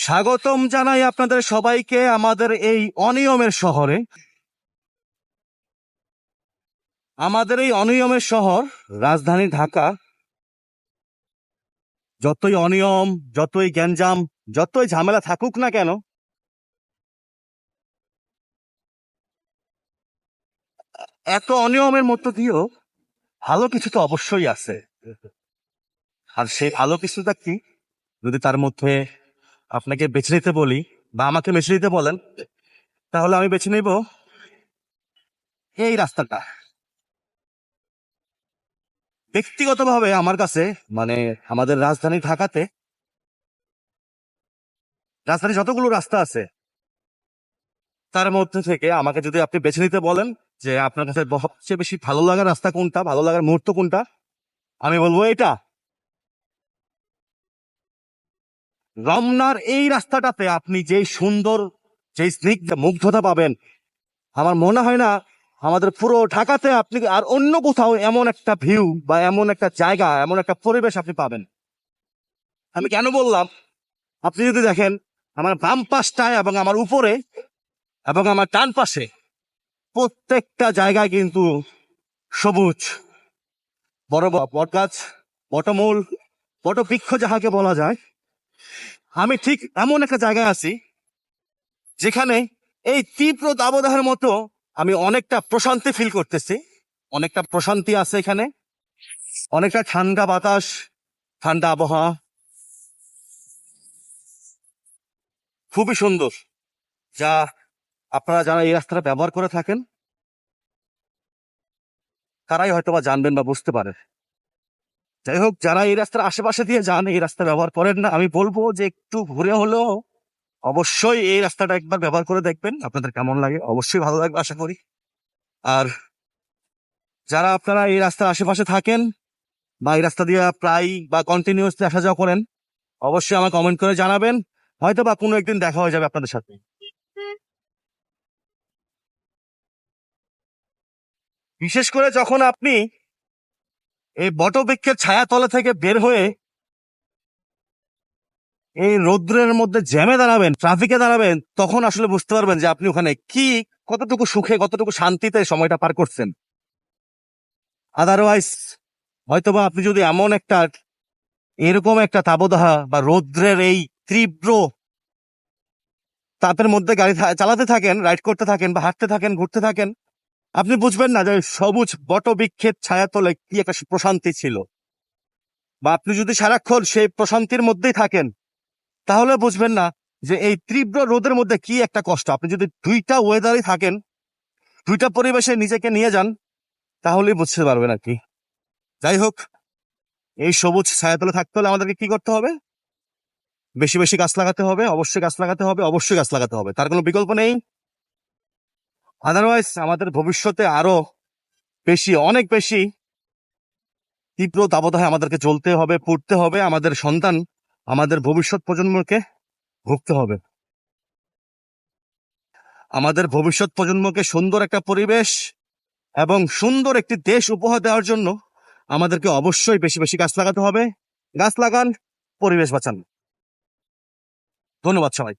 স্বাগতম জানাই আপনাদের সবাইকে আমাদের এই অনিয়মের শহরে। আমাদের এই অনিয়মের শহর, রাজধানী ঢাকা। যতই অনিয়ম, যতই গ্যাঞ্জাম, যতই ঝামেলা থাকুক না কেন, এত অনিয়মের মধ্য দিয়েও ভালো কিছু তো অবশ্যই আছে। আর সেই ভালো কিছুটা কি? যদি তার মধ্যে আপনাকে বেছে নিতে বলি বা আমাকে বেছে নিতে বলেন, তাহলে আমি বেছে নিব এই রাস্তাটা। ব্যক্তিগতভাবে আমার কাছে মানে আমাদের রাজধানী ঢাকাতে রাজধানী যতগুলো রাস্তা আছে, তার মধ্যে থেকে আমাকে যদি আপনি বেছে নিতে বলেন যে আপনার কাছে সবচেয়ে বেশি ভালো লাগার রাস্তা কোনটা, ভালো লাগার মুহূর্ত কোনটা, আমি বলব এটা। রমনার এই রাস্তাটাতে আপনি যে সুন্দর যে স্নিগ্ধ, মুগ্ধতা পাবেন, আমার মনে হয় না আমাদের পুরো ঢাকাতে আপনি আর অন্য কোথাও এমন একটা ভিউ বা এমন একটা জায়গা, এমন একটা পরিবেশ আপনি পাবেন। আমি কেন বললাম? আপনি যদি দেখেন, আমার বাম পাশটায় এবং আমার উপরে এবং আমার ডান পাশে প্রত্যেকটা জায়গায় কিন্তু সবুজ, বড় বড় বটগাছ বটমূল, বটবৃক্ষ যাহাকে বলা যায় আমি ঠিক এমন একটা জায়গায় আছি যেখানে এই তীব্র দাবদাহের মতো আমি অনেকটা প্রশান্তি ফিল করতেছি। অনেকটা প্রশান্তি আছে এখানে। অনেকটা ঠান্ডা বাতাস, ঠান্ডা আবহাওয়া। খুবই সুন্দর। যা আপনারা যারা এই রাস্তাটা ব্যবহার করে থাকেন, তারাই হয়তো বা জানবেন বা বুঝতে পারেন যাই হোক যারা এই রাস্তার আশেপাশে দিয়ে যান, এই রাস্তা ব্যবহার করেন না। আমি বলব যে একটু ঘুরে হলেও অবশ্যই এই রাস্তাটা একবার ব্যবহার করে দেখবেন। আপনাদের কেমন লাগে? অবশ্যই ভালো লাগবে, আশা করি। আর যারা আপনারা এই রাস্তার আশেপাশে থাকেন বা এই রাস্তা দিয়ে প্রায় বা কন্টিনিউসলি আসা যাওয়া করেন, অবশ্যই আমার কমেন্ট করে জানাবেন। হয়তো বা কোনো একদিন দেখা হয়ে যাবে আপনাদের সাথে। বিশেষ করে যখন আপনি এই বটবৃক্ষের ছায়াতলা থেকে বের হয়ে এই রৌদ্রের মধ্যে জ্যামে দাঁড়াবেন, ট্রাফিকে দাঁড়াবেন, তখন আসলে বুঝতে পারবেন যে আপনি ওখানে কি, কতটুকু সুখে, কতটুকু শান্তিতে সময়টা পার করছেন। আদারওয়াইজ হয়তোবা আপনি যদি এমন একটা, এরকম একটা তাবদাহা বা রৌদ্রের এই তীব্র তাপের মধ্যে গাড়ি চালাতে থাকেন, রাইড করতে থাকেন বা হাঁটতে থাকেন, ঘুরতে থাকেন আপনি বুঝবেন না যে সবুজ বটবৃক্ষের ছায়াতলে কি একটা প্রশান্তি ছিল। বা আপনি যদি সারাক্ষণ সেই প্রশান্তির মধ্যেই থাকেন, তাহলে বুঝবেন না যে এই তীব্র রোদের মধ্যে কি একটা কষ্ট। আপনি যদি দুইটা ওয়েদারই থাকেন, দুইটা পরিবেশে নিজেকে নিয়ে যান, তাহলেই বুঝতে পারবেন আর কি। যাই হোক, এই সবুজ ছায়াতলে থাকতে হলে আমাদেরকে কি করতে হবে? বেশি বেশি গাছ লাগাতে হবে, অবশ্যই গাছ লাগাতে হবে, অবশ্যই গাছ লাগাতে হবে। তার কোনো বিকল্প নেই। আদারওয়াইজ আমাদের ভবিষ্যতে আরও বেশি, অনেক বেশি তীব্র দাবদাহে আমাদেরকে চলতে হবে, পড়তে হবে, আমাদের সন্তান, আমাদের ভবিষ্যৎ প্রজন্মকে ভুগতে হবে। আমাদের ভবিষ্যৎ প্রজন্মকে সুন্দর একটা পরিবেশ এবং সুন্দর একটি দেশ উপহার দেওয়ার জন্য আমাদেরকে অবশ্যই বেশি বেশি গাছ লাগাতে হবে। গাছ লাগান, পরিবেশ বাঁচান। ধন্যবাদ সবাই